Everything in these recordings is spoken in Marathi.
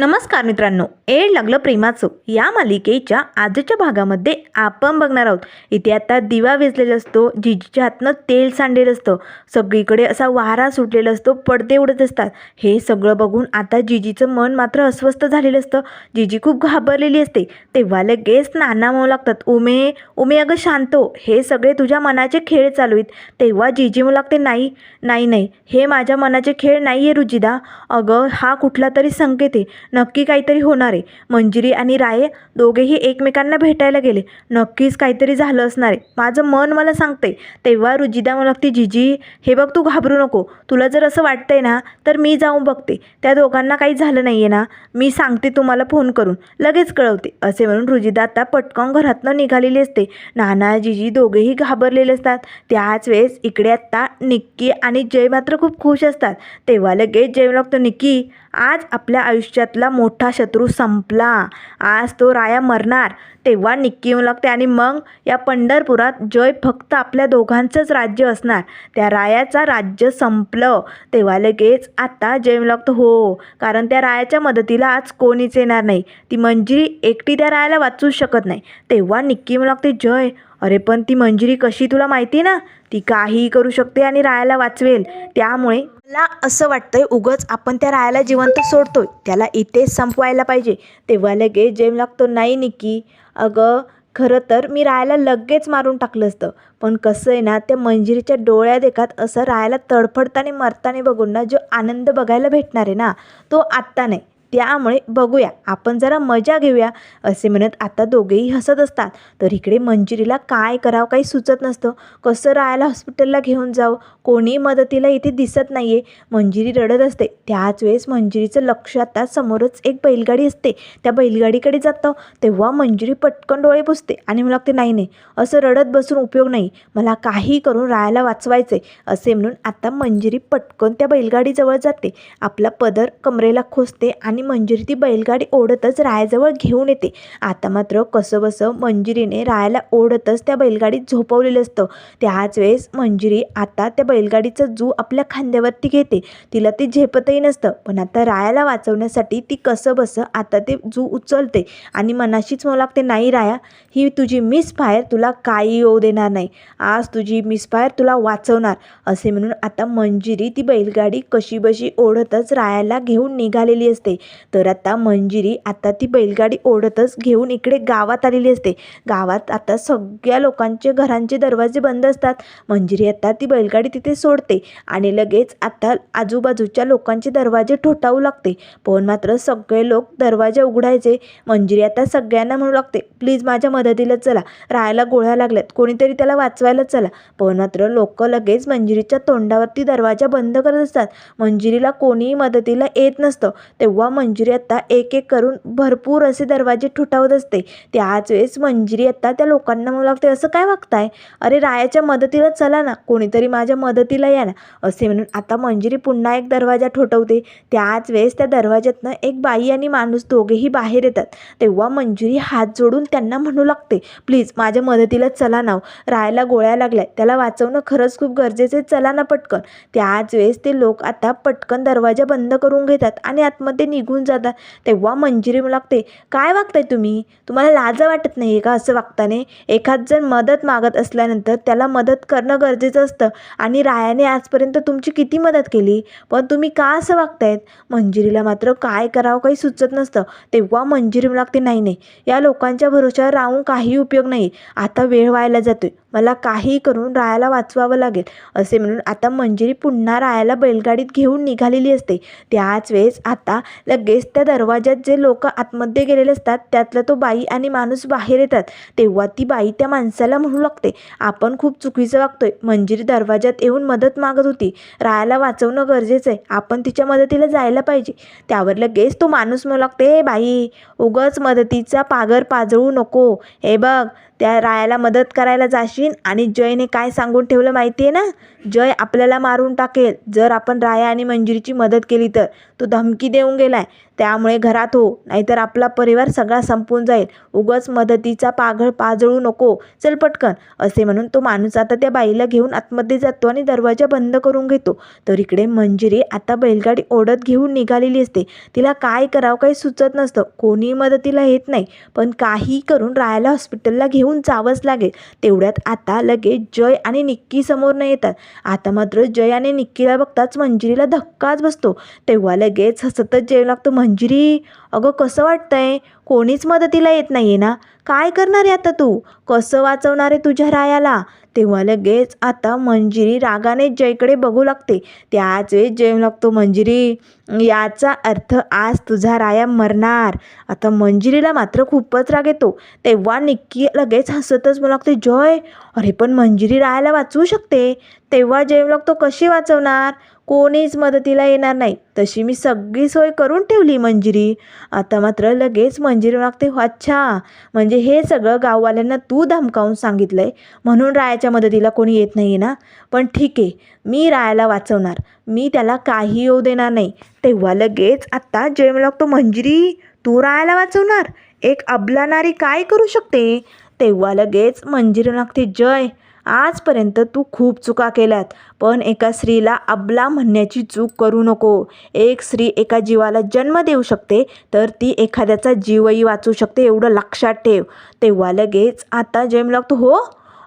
नमस्कार मित्रांनो एड लागलं प्रेमाचं. या मालिकेच्या आजच्या भागामध्ये आपण बघणार आहोत. इथे आता दिवा वेचलेला असतो जिजीच्या हातनं तेल सांडलेलं असतं. सगळीकडे असा वारा सुटलेला असतो पडदे उडत असतात. हे सगळं बघून आता जिजीचं मन मात्र अस्वस्थ झालेलं असतं. जिजी खूप घाबरलेली असते. तेव्हा लगेच नाना म्हणू लागतात उमे उमे अगं शांतो हो. हे. सगळे तुझ्या मनाचे खेळ चालू आहेत. तेव्हा जिजी म्हणू लागते नाही नाही नाही. हे माझ्या मनाचे खेळ नाही आहे रुजिदा अगं हा कुठला तरी संकेत आहे. नक्की काहीतरी होणार आहे. मंजिरी आणि राये दोघेही एकमेकांना भेटायला गेले. नक्कीच काहीतरी झालं असणार आहे. माझं मन मला सांगते तेव्हा रुजिदा मला लागते जिजी हे बघ तू घाबरू नको. तुला जर असं वाटतंय ना तर मी जाऊन बघते. त्या दोघांना काही झालं नाही आहे ना मी सांगते तुम्हाला फोन करून. लगेच कळवते. असे म्हणून रुजिदा आता पटकन घरातनं निघालेली असते. नाना जिजी दोघेही घाबरलेले असतात. त्याच वेळेस इकडे आत्ता निक्की आणि जय मात्र खूप खुश असतात. तेव्हा लगेच जय लागतो निक्की आज आपल्या आयुष्यातला मोठा शत्रू संपला. आज तो राया मरणार. तेव्हा निक्की येऊ लागते आणि मग या पंढरपुरात जय फक्त आपल्या दोघांचंच राज्य असणार. त्या रायाचा राज्य संपलं. तेव्हा लगेच आता जय येऊ लागतो हो. कारण त्या रायाच्या मदतीला आज कोणीच येणार नाही. ती मंजिरी एकटी त्या रायाला वाचूच शकत नाही. तेव्हा निक्की येऊ लागते जय अरे पण ती मंजिरी कशी तुला माहिती ना? ती काहीही करू शकते आणि रायाला वाचवेल. त्यामुळे मला असं वाटतंय उगच आपण त्या रायाला जिवंत सोडतोय. त्याला इथेच संपवायला पाहिजे. तेव्हा लगेच जेम लागतो नाही निकी अगं खरं तर मी रायाला लगेच मारून टाकलं असतं. पण कसं आहे ना त्या मंजिरीच्या डोळ्या देखात असं रायाला तडफडताना मरताना बघून ना जो आनंद बघायला भेटणार आहे ना तो आत्ता नाही. त्यामुळे बघूया. आपण जरा मजा घेऊया असे म्हणत आता दोघेही हसत असतात. तर इकडे मंजिरीला काय करावं काही सुचत नसतं. कसं राहायला हॉस्पिटलला घेऊन जावं? कोणी मदतीला इथे दिसत नाही आहे मंजिरी रडत असते. त्याच वेळेस मंजिरीचं लक्ष आता समोरच एक बैलगाडी असते. त्या बैलगाडीकडे जातं. तेव्हा मंजिरी पटकन डोळे पुसते आणि मला लागते नाही नाही. असं रडत बसून उपयोग नाही. मला काही करून राहायला वाचवायचं आहे असे म्हणून आता मंजिरी पटकन त्या बैलगाडीजवळ जाते. आपला पदर कमरेला खोसते आणि मंजिरी ती बैलगाडी ओढतच रायाजवळ घेऊन येते. आता मात्र कसं बसं मंजिरीने रायाला ओढतच त्या बैलगाडीत झोपवलेलं असतं. त्याच वेळेस मंजिरी आता त्या बैलगाडीचं जू आपल्या खांद्यावरती घेते. तिला ते झेपतही नसतं. पण आता रायाला वाचवण्यासाठी ती कसं बसं आता ते जू उचलते. आणि मनाशीच मला लागते नाही राया ही तुझी मिस फायर तुला काही येऊ देणार नाही. आज तुझी मिस फायर तुला वाचवणार. असे म्हणून आता मंजिरी ती बैलगाडी कशी बशी ओढतच रायाला घेऊन निघालेली असते. तर आता मंजिरी आता ती बैलगाडी ओढतच घेऊन इकडे गावात आलेली असते. गावात आता सगळ्या लोकांचे घरांचे दरवाजे बंद असतात. मंजिरी आता ती बैलगाडी तिथे सोडते आणि लगेच आता आजूबाजूच्या लोकांचे दरवाजे ठोठावू लागते. पण मात्र सगळे लोक दरवाजे उघडायचे. मंजिरी आता सगळ्यांना म्हणू लागते प्लीज माझ्या मदतीला चला. राहायला गोळ्या लागल्यात. कोणीतरी त्याला वाचवायला चला. पण मात्र लोक लगेच मंजिरीच्या तोंडावरती दरवाजा बंद करत असतात. मंजिरीला कोणीही मदतीला येत नसतं. तेव्हा मंजिरी आत्ता एक एक करून भरपूर असे दरवाजे ठुठावत असते. त्याच वेळेस मंजिरी आत्ता त्या लोकांना म्हणू लागते असं काय वागताय? अरे रायाच्या मदतीला चला ना कोणीतरी माझ्या मदतीला या ना. असे म्हणून आता मंजिरी पुन्हा एक दरवाजा ठोठवते. त्याच वेळेस त्या दरवाज्यातनं एक बाई आणि माणूस दोघेही बाहेर येतात. तेव्हा मंजिरी हात जोडून त्यांना म्हणू लागते प्लीज माझ्या मदतीला चला नाव हो. रायाला गोळ्या लागल्या त्याला वाचवणं खरंच खूप गरजेचं आहे. चला ना पटकन. त्याच वेळेस ते लोक आता पटकन दरवाजा बंद करून घेतात आणि आतमध्ये निघून जातात. तेव्हा मंजिरी लागते. काय वागताय तुम्ही? तुम्हाला लाजा वाटत नाही का असं वागताने? एखाद जण मदत मागत असल्यानंतर त्याला मदत करणं गरजेचं असतं. आणि रायाने आजपर्यंत तुमची किती मदत केली? पण तुम्ही का असं वागतायत? मंजिरीला मात्र काय करावं काही सुचत नसतं. तेव्हा मंजिरी लागते नाही नाही. या लोकांच्या भरोशावर राहून काही उपयोग नाही. आता वेळ व्हायला जातोय. मला काही करून रायाला वाचवावं लागेल. असे म्हणून आता मंजिरी पुन्हा रायाला बैलगाडीत घेऊन निघालेली असते. त्याच वेळेस आता लगेच त्या दरवाज्यात जे लोक आतमध्ये गेलेले असतात त्यातला तो बाई आणि माणूस बाहेर येतात. तेव्हा ती बाई त्या माणसाला म्हणू लागते आपण खूप चुकीचं वागतोय. मंजिरी दरवाज्यात येऊन मदत मागत होती. रायाला वाचवणं गरजेचं आहे. आपण तिच्या मदतीला जायला पाहिजे. त्यावर लगेच तो माणूस म्हणू लागते हे बाई उगच मदतीचा पागर पाजळू नको. हे बघ त्या रायाला मदत करायला जाशील आणि जयने काय सांगून ठेवलं माहिती आहे ना? जय आपल्याला मारून टाकेल. जर आपण राया आणि मंजिरीची मदत केली तर. तो धमकी देऊन गेलाय. त्यामुळे घरात हो. नाहीतर आपला परिवार सगळा संपून जाईल. उगाच मदतीचा पाघळ पाजळू नको. चल पटकन. असे म्हणून तो माणूस आता त्या बाईला घेऊन आतमध्ये जातो आणि दरवाजा बंद करून घेतो. तर इकडे मंजिरी आता बैलगाडी ओढत घेऊन निघालेली असते. तिला काय करावं काही सुचत नसतं. कोणी मदतीला येत नाही. पण काही करून रायाला हॉस्पिटलला घेऊन जावंच लागेल. तेवढ्यात आता लगेच जय आणि निक्की समोरनं येतात. आता मात्र जय आणि निक्कीला बघताच मंजिरीला धक्काच बसतो. तेव्हा लगेच हसतच जेव लागतो. मंजिरी मंजिरी? अगं कसं वाटतंय? कोणीच मदतीला येत नाही आहे ना? काय करणार आहे आता तू? कसं वाचवणार आहे तुझ्या रायाला? तेव्हा लगेच आता मंजिरी रागाने जयकडे बघू लागते. त्याच वेळेस जय लागतो मंजिरी याचा अर्थ आज तुझा राया मरणार. आता मंजिरीला मात्र खूपच राग येतो. तेव्हा निक्की लगेच हसतच बोलू लागते जय अरे पण मंजिरी रायाला वाचवू शकते? तेव्हा जय लागतो कशी वाचवणार? कोणीच मदतीला येणार नाही. तशी मी सगळी सोय करून ठेवली मंजिरी. आता मात्र लगेच मंजिरी लागते अच्छा! म्हणजे हे सगळं गाववाल्यांना तू धमकावून सांगितलं आहे म्हणून रायाच्या मदतीला कोणी येत नाही आहे ना? पण ठीक. आहे मी रायाला वाचवणार. मी त्याला काही येऊ देणार नाही. तेव्हा लगेच आत्ता जय लागतो मंजिरी तू रायाला वाचवणार. एक अबलानारी काय करू शकते? तेव्हा लगेच मंजिरी लागते जय! आजपर्यंत तू खूप चुका केल्यात पण एका स्त्रीला अबला म्हणण्याची चूक करू नको. एक स्त्री एका जीवाला जन्म देऊ शकते तर ती एखाद्याचा जीवही वाचू शकते एवढं लक्षात ठेव. तेव्हा लगेच आता जेम लागतो हो?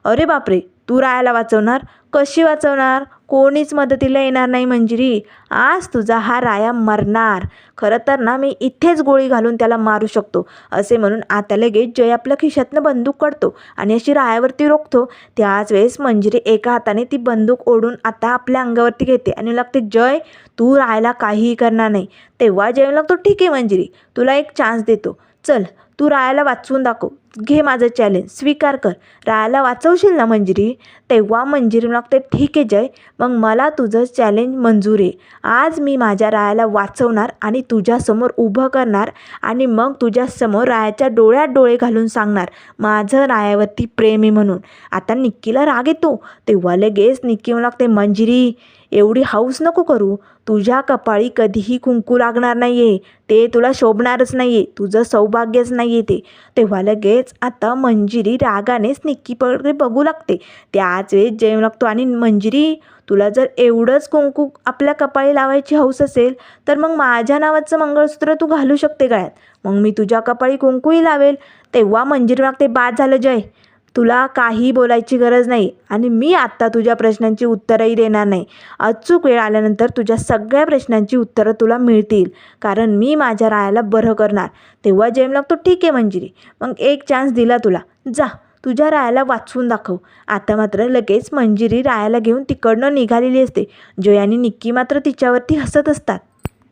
अरे बापरे तू रायाला वाचवणार? कशी वाचवणार? कोणीच मदतीला येणार नाही मंजिरी. आज तुझा हा राया मरणार. खरं तर ना मी इथेच गोळी घालून त्याला मारू शकतो असे म्हणून आता लगेच जय आपल्या खिशातनं बंदूक काढतो आणि अशी रायावरती रोखतो. त्याच वेळेस मंजिरी एका हाताने ती बंदूक ओढून आता आपल्या अंगावरती घेते आणि लागते जय तू राहायला काहीही करणार नाही. तेव्हा जय लागतो ठीक आहे मंजिरी तुला एक चान्स देतो. चल तू रायाला वाचवून दाखव. घे माझं चॅलेंज स्वीकार कर. रायाला वाचवशील ना मंजिरी? तेव्हा मंजिरी लागते ठीक आहे जय. मग मला तुझं चॅलेंज मंजूर आहे. आज मी माझ्या रायाला वाचवणार आणि तुझ्यासमोर उभं करणार आणि मग तुझ्यासमोर रायाच्या डोळ्यात डोळे घालून सांगणार. माझं रायावरती प्रेम आहे म्हणून. आता निक्कीला राग येतो. तेव्हा लगेच निक्की लागते मंजिरी एवढी हाऊस नको करू. तुझ्या कपाळी कधीही कुंकू लागणार नाही आहे ते तुला शोभणारच नाही आहे तुझं सौभाग्यच नाही आहे ते. तेव्हा लगेच आता मंजिरी रागानेच निक्कीकडे बघू लागते. त्याच वेळेस जय लागतो आणि मंजिरी तुला जर एवढंच कुंकू आपल्या कपाळी लावायची हौस असेल तर मग माझ्या नावाचं मंगळसूत्र तू घालू शकते गळ्यात. मग मी तुझ्या कपाळी कुंकूही लावेल. तेव्हा मंजिरी मागते बाद झालं जय. तुला काही बोलायची गरज नाही आणि मी आत्ता तुझ्या प्रश्नांची उत्तरंही देणार नाही. अचूक वेळ आल्यानंतर तुझ्या सगळ्या प्रश्नांची उत्तरं तुला मिळतील कारण मी माझ्या रायाला बरं करणार. तेव्हा जेम लागतो ठीक आहे मंजिरी. मग एक चान्स दिला तुला. जा तुझ्या रायाला वाचवून दाखव. आता मात्र लगेच मंजिरी रायाला घेऊन तिकडनं निघालेली असते. जय निक्की मात्र तिच्यावरती हसत असतात.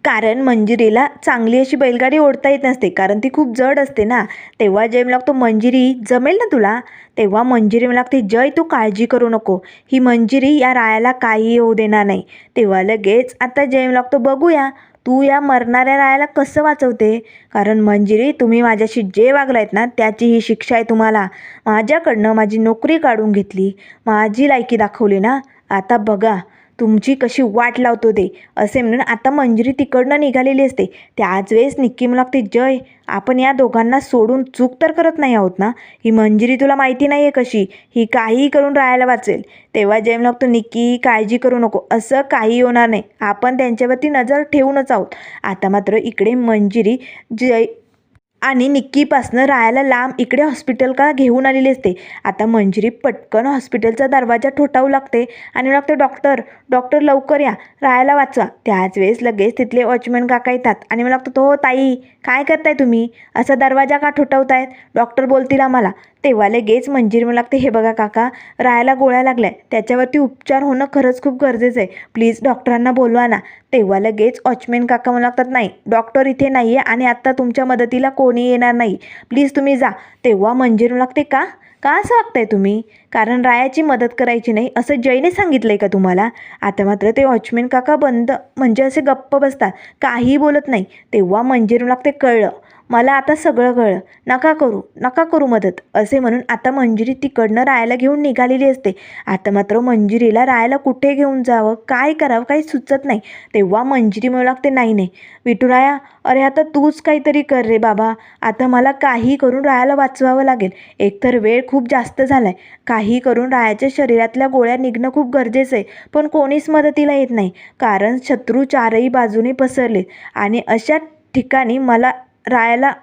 कारण मंजिरीला चांगली अशी बैलगाडी ओढता येत नसते कारण ती खूप जड असते ना. तेव्हा जय लागतो मंजिरी जमेल ना तुला? तेव्हा मंजिरी लागते जय तू काळजी करू नको. ही मंजिरी या रायाला काही होऊ देणार नाही. तेव्हा लगेच आता जय लागतो बघूया. तू या मरणाऱ्या रायाला कसं वाचवते? कारण मंजिरी तुम्ही माझ्याशी जे वागलायत ना त्याची ही शिक्षा आहे तुम्हाला. माझ्याकडनं माझी नोकरी काढून घेतली. माझी लायकी दाखवली ना. आता बघा. तुमची कशी वाट लावतो ते असे म्हणून आता मंजिरी तिकडनं निघालेली असते. त्याच वेळेस निक्की मला लागते जय आपण या दोघांना सोडून चूक तर करत नाही आहोत ना? ही मंजिरी तुला माहिती नाही आहे कशी? ही काहीही करून राहायला वाचेल. तेव्हा जय मला लागतो निक्की काळजी करू नको. असं काही होणार नाही. आपण त्यांच्यावरती नजर ठेवूनच आहोत. आता मात्र इकडे मंजिरी जय आणि निक्कीपासनं रायाला लांब इकडे हॉस्पिटल का घेऊन आलेली असते. आता मंजिरी पटकन हॉस्पिटलचा दरवाजा ठोठावू लागते आणि लागते डॉक्टर डॉक्टर लवकर या. रायाला वाचवा. त्याच वेळेस लगेच तिथले वॉचमॅन काका येतात आणि मला लागतो तो "हो, ताई काय करताय तुम्ही? असा दरवाजा का ठोठावतायत? डॉक्टर बोलतील आम्हाला. तेव्हा लगेच मंजिरी मला लागते हे बघा काका रायाला गोळ्या लागल्या त्याच्यावरती उपचार होणं खरंच खूप गरजेचं आहे. प्लीज डॉक्टरांना बोलवा ना. तेव्हा लगेच वॉचमॅन काका मला लागतात नाही डॉक्टर इथे नाही आहे आणि आत्ता तुमच्या मदतीला कोणी येणार नाही. प्लीज तुम्ही जा. तेव्हा मंजिरी लागते का? का असं वागताय तुम्ही? कारण रायाची मदत करायची नाही असं जयने सांगितलं आहे का तुम्हाला? आता मात्र ते वॉचमॅन काका बंद म्हणजे असे गप्प बसतात काही बोलत नाही. तेव्हा मंजिरू लागते कळलं. मला आता सगळं कळलं. नका करू नका करू मदत असे म्हणून आता मंजिरी तिकडनं रायाला घेऊन निघालेली असते. आता मात्र मंजिरीला रायाला कुठे घेऊन जावं काय करावं काही सुचत नाही. तेव्हा मंजिरी म्हणू लागते नाही नाही. विठुराया अरे आता तूच काहीतरी कर रे बाबा. आता मला काही करून रायाला वाचवावं लागेल. एकतर वेळ खूप जास्त झाला आहे काही करून रायाच्या शरीरातल्या गोळ्या निघणं खूप गरजेचं आहे. पण कोणीच मदतीला येत नाही. कारण शत्रू चारही बाजूने पसरले आणि अशा ठिकाणी मला रायाला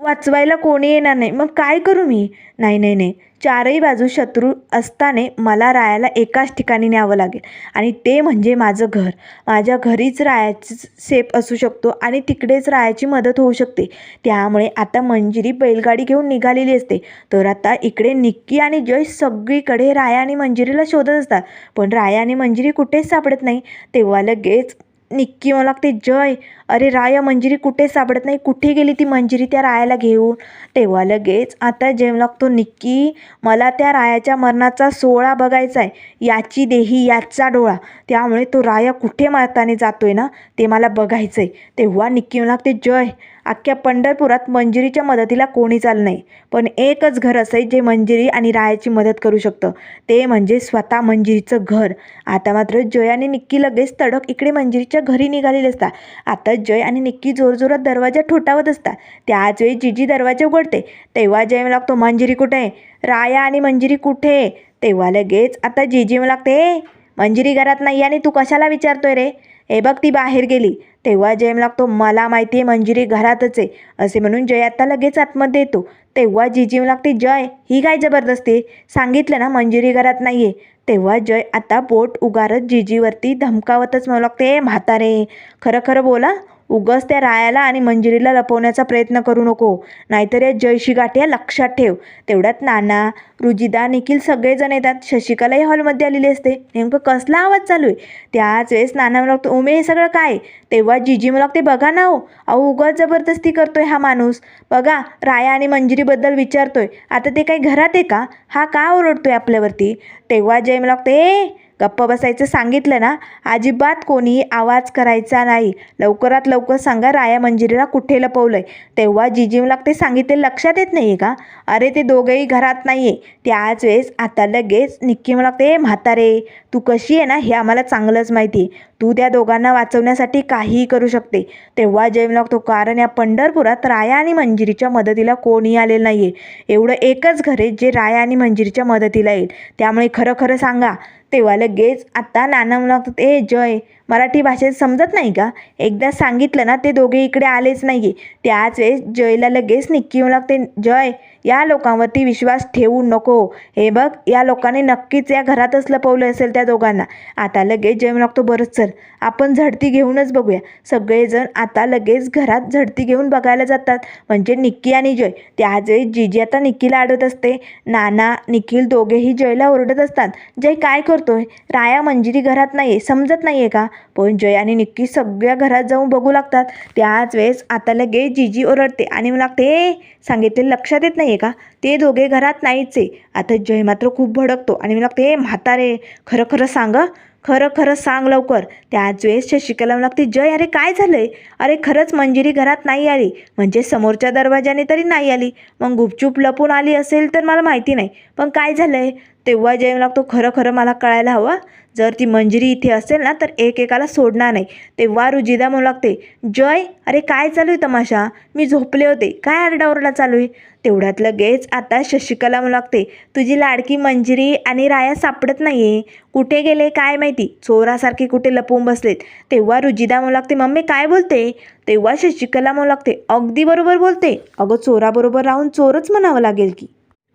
वाचवायला कोणी येणार नाही. मग काय करू मी? नाही नाही नाही. चारही बाजू शत्रू असताना मला रायाला एकाच ठिकाणी न्यावं लागेल. आणि ते म्हणजे माझं घर. माझ्या घरीच रायाची सेफ असू शकतो आणि तिकडेच रायाची मदत होऊ शकते. त्यामुळे आता मंजिरी बैलगाडी घेऊन निघालेली असते. तर आता इकडे निक्की आणि जय सगळीकडे राया आणि मंजिरीला शोधत असतात. पण राया आणि मंजिरी कुठेच सापडत नाही. तेव्हा लगेच निक्की मला लागते जय अरे राया मंजिरी कुठे सापडत नाही? कुठे गेली ती मंजिरी त्या रायाला घेऊन? तेव्हा लगेच आता जेम लागतो निक्की मला त्या रायाच्या मरणाचा सोहळा बघायचा आहे. याची देही याचा डोळा. त्यामुळे तो राया कुठे मारताने जातोय ना ते मला बघायचं आहे तेव्हा निक्की मला लागते जय अख्ख्या पंढरपुरात मंजिरीच्या मदतीला कोणीच आलं नाही. पण एकच घर असेल जे मंजिरी आणि रायाची मदत करू शकतं. ते म्हणजे स्वतः मंजिरीचं घर. आता मात्र जय आणि निक्की लगेच तडक इकडे मंजिरीच्या घरी निघालेले असतात. आता जय आणि निक्की जोरजोरात दरवाजा ठोठावत असतात. त्याच वेळी जिजी दरवाजा उघडते. तेव्हा जय लागतो मंजिरी कुठे आहे? राया आणि मंजिरी कुठे आहे? तेव्हा लगेच आता जिजी लागते मंजिरी घरात नाही आणि तू कशाला विचारतोय रे? हे बघ ती बाहेर गेली. तेव्हा जय लागतो मला माहिती आहे मंजिरी घरातच आहे. असे म्हणून जय आता लगेच आतमध्ये येतो. तेव्हा जिजी मला लागते जय ही काय जबरदस्ती सांगितलं ना मंजिरी घरात नाही आहे तेव्हा जय आता बोट उगारत जिजीवरती धमकावतच म्हणू लागते म्हातारे खरं खरं बोला उगस त्या रायाला आणि मंजिरीला लपवण्याचा प्रयत्न करू नको. नाहीतर या जयशी गाठ्या लक्षात ठेव. तेवढ्यात नाना रुजिदा निखिल सगळेजण येतात. शशिकलाही हॉलमध्ये आलेली असते. नेमकं कसला आवाज चालू आहे? त्याच वेळेस नाना मला लागतो उमे हे सगळं काय? तेव्हा जिजी मला लागते बघा ना हो अहो उगाच जबरदस्ती करतोय हा माणूस. बघा राया आणि मंजिरीबद्दल विचारतोय. आता ते काही घरात आहे का? हा का ओरडतोय आपल्यावरती? तेव्हा जय मला लागते गप्प बसायचं सांगितलं ना अजिबात कोणीही आवाज करायचा नाही. लवकरात लवकर सांगा राया मंजिरीला कुठे लपवलं आहे तेव्हा जिजीव लागते सांगितले लक्षात येत नाही का? अरे ते दोघंही घरात नाही आहे त्याच वेळेस आता लगेच निक्की मला लागते "ए, म्हातारे तू कशी आहे ना हे आम्हाला चांगलंच माहिती आहे. तू त्या दोघांना वाचवण्यासाठी काहीही करू शकते. तेव्हा जय लागतो कारण या पंढरपुरात राया आणि मंजिरीच्या मदतीला कोणी आलेलं नाही आहे एवढं एकच घर आहे जे राया आणि मंजिरीच्या मदतीला येईल. त्यामुळे खरं खरं सांगा तेव्हा लगेच आता नाना म्हणतात ए जय मराठी भाषेत समजत नाही का? एकदा सांगितलं ना ते दोघे इकडे आलेच नाही आहे त्याच वेळेस जयला लगेच निक्की म्हणू लागते जय या लोकांवरती विश्वास ठेवू नको. हे बघ या लोकांनी नक्कीच या घरातच लपवलं असेल त्या दोघांना. आता लगेच जय लागतो बरंच चल. आपण झडती घेऊनच बघूया. सगळेजण आता लगेच घरात झडती घेऊन बघायला जातात. म्हणजे निक्की आणि जय. त्याच जीजी जिजी आता निक्कीला अडवत असते. नाना निखिल दोघेही जयला ओरडत असतात. जय काय करतोय? राया मंजिरी घरात नाही आहे समजत नाही आहे का? पण जय आणि निक्की सगळ्या घरात जाऊन बघू लागतात. त्याच वेळेस आता लगेच जिजी ओरडते आणि मला लागते सांगितले लक्षात येत नाही आहे का? ते दोघे घरात नाहीच आहे. आता जय मात्र खूप भडकतो आणि मी लागते हे म्हातारे खरं खरं सांग खरं खरं सांग लवकर. त्याच वेळेस शशिकला लागते जय अरे काय झालंय? अरे खरंच मंजिरी घरात नाही आली. म्हणजे समोरच्या दरवाजाने तरी नाही आली. मग गुपचूप लपून आली असेल तर मला माहिती नाही. पण काय झालंय? तेव्हा जय मला लागतो खरं खरं मला कळायला हवं. जर ती मंजिरी इथे असेल ना तर एकेकाला सोडणार नाही. तेव्हा रुजिदा म्हणू लागते जय अरे काय चालू आहे तमाशा? मी झोपले होते. काय आरडाओरडा चालू आहे? तेवढ्यात लगेच आता शशिकला म्हणू लागते तुझी लाडकी मंजिरी आणि राया सापडत नाही आहे कुठे गेले काय माहिती? चोरासारखे कुठे लपवून बसलेत. तेव्हा रुजिदा म्हणू लागते मम्मी काय बोलते? तेव्हा शशिकला म्हणू लागते अगदी बरोबर बोलते. अगं चोराबरोबर राहून चोरच म्हणावं लागेल की.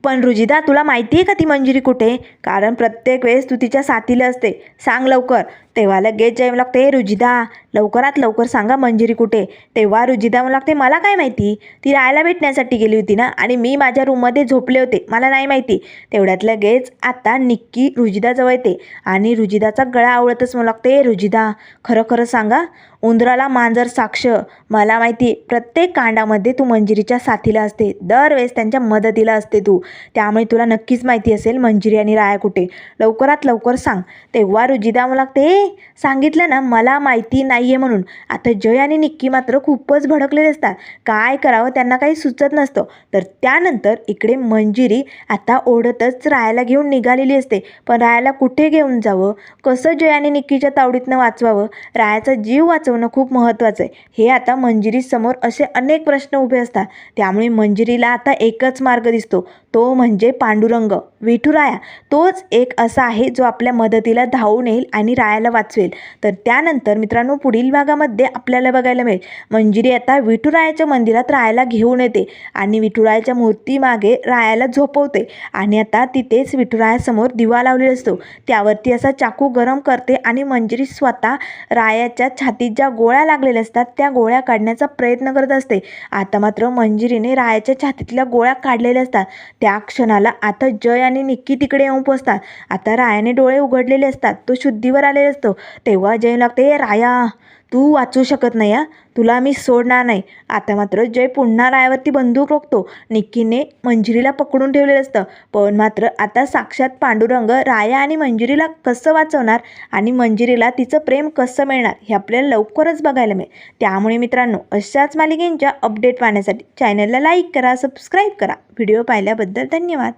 पण रुजिदा तुला माहिती आहे का ती मंजिरी कुठे? कारण प्रत्येक वेळेस तू तिच्या साथीला असते. सांग लवकर. तेव्हा लगेच जय लागते रुजिदा लवकरात लवकर सांगा मंजिरी कुठे? तेव्हा रुजिदा मला लागते मला काय माहिती? ती राहायला भेटण्यासाठी गेली होती ना आणि मी माझ्या रूममध्ये झोपले होते. मला नाही माहिती. तेवढ्यात लगेच आता निक्की रुजिदाजवळ येते आणि रुजिदाचा गळा आवडतच मला लागते रुजिदा खरं खरं सांगा उंदराला मांजर साक्ष. मला माहिती आहे प्रत्येक कांडामध्ये तू मंजिरीच्या साथीला असते. दरवेळेस त्यांच्या मदतीला असते तू. त्यामुळे तुला नक्कीच माहिती असेल मंजिरी आणि राया कुठे. लवकरात लवकर सांग. तेव्हा रुजिदा मला लागते सांगितलं ना मला माहिती नाही आहे म्हणून. आता जय आणि निक्की मात्र खूपच भडकलेले असतात. काय करावं त्यांना काही सुचत नसतं. तर त्यानंतर इकडे मंजिरी आता ओढतच रायाला घेऊन निघालेली असते. पण रायाला कुठे घेऊन जावं? कसं जय आणि निक्कीच्या तावडीतनं वाचवावं? रायाचा जीव वाचवणं खूप महत्त्वाचं आहे. हे आता मंजिरीसमोर असे अनेक प्रश्न उभे असतात. त्यामुळे मंजिरीला आता एकच मार्ग दिसतो. तो म्हणजे पांडुरंग. विठुराया. तोच एक असा आहे जो आपल्या मदतीला धावून येईल आणि रायाला वाचवेल. तर त्यानंतर मित्रांनो पुढील भागामध्ये आपल्याला बघायला मिळेल. मंजिरी आता विठुरायाच्या मंदिरात रायाला घेऊन येते आणि विठुरायाच्या मूर्तीमागे रायाला झोपवते. आणि आता तिथेच विठुरायासमोर दिवा लावलेला असतो. त्यावरती असा चाकू गरम करते आणि मंजिरी स्वतः रायाच्या छातीत ज्या गोळ्या लागलेल्या असतात त्या गोळ्या काढण्याचा प्रयत्न करत असते. आता मात्र मंजिरीने रायाच्या छातीतल्या गोळ्या काढलेल्या असतात. त्या क्षणाला आता जय आणि निक्की तिकडे येऊन पोचतात आता रायाने डोळे उघडलेले असतात. तो शुद्धीवर आलेला असतो तेव्हा जय लागते राया. तू वाचू शकत नाही हा. तुला मी सोडणार नाही. आता मात्र जय पुन्हा रायावरती बंदूक रोखतो. निक्कीने मंजिरीला पकडून ठेवलेलं असतं. पण मात्र आता साक्षात पांडुरंग राया आणि मंजिरीला कसं वाचवणार आणि मंजिरीला तिचं प्रेम कसं मिळणार हे आपल्याला लवकरच बघायला मिळेल. त्यामुळे मित्रांनो अशाच मालिकेंच्या अपडेट पाहण्यासाठी चॅनलला लाईक करा सबस्क्राईब करा. व्हिडिओ पाहिल्याबद्दल धन्यवाद.